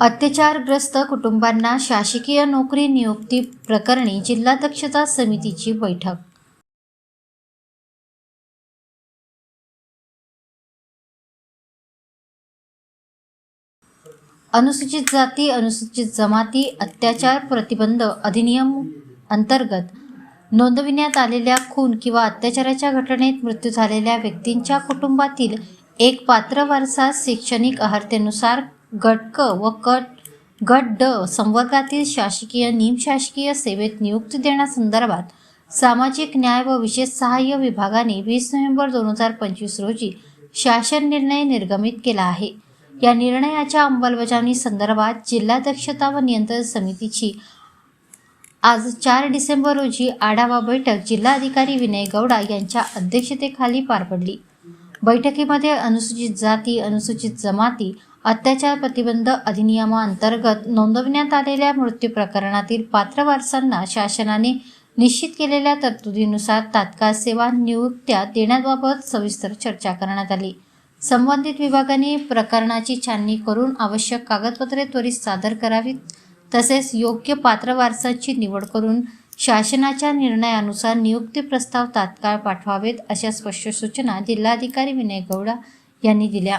अत्याचारग्रस्त कुटुंबांना शासकीय नोकरी नियुक्ती प्रकरणी जिल्हा दक्षता समितीची बैठक. अनुसूचित जाती अनुसूचित जमाती अत्याचार प्रतिबंध अधिनियम अंतर्गत नोंदविण्यात आलेल्या खून किंवा अत्याचाराच्या घटनेत मृत्यू झालेल्या व्यक्तींच्या कुटुंबातील एक पात्र वारसा शैक्षणिक अर्हतेनुसार गट क व कट गट ड संवर्गातील शासकीय निमशासकीय सेवेत नियुक्ती देण्यासंदर्भात सामाजिक न्याय व विशेष सहाय्य विभागाने वीस नोव्हेंबर दोन हजार पंचवीस रोजी शासन निर्णय निर्गमित केला आहे. या निर्णयाच्या अंमलबजावणी संदर्भात जिल्हा दक्षता व नियंत्रण समितीची आज चार डिसेंबर रोजी आढावा बैठक जिल्हाधिकारी विनय गौडा यांच्या अध्यक्षतेखाली पार पडली. बैठकीमध्ये अनुसूचित जाती अनुसूचित जमाती अत्याचार प्रतिबंध अधिनियमाअंतर्गत नोंदवण्यात आलेल्या मृत्यू प्रकरणातील पात्र वारसांना शासनाने निश्चित केलेल्या तरतुदीनुसार तात्काळ सेवा नियुक्त्या देण्याबाबत सविस्तर चर्चा करण्यात आली. संबंधित विभागाने प्रकरणाची छाननी करून आवश्यक कागदपत्रे त्वरित सादर करावीत तसेच योग्य पात्र वारसाची निवड करून शासनाच्या निर्णयानुसार नियुक्ती प्रस्ताव तात्काळ पाठवावेत अशा स्पष्ट सूचना जिल्हाधिकारी विनय गौडा यांनी दिल्या.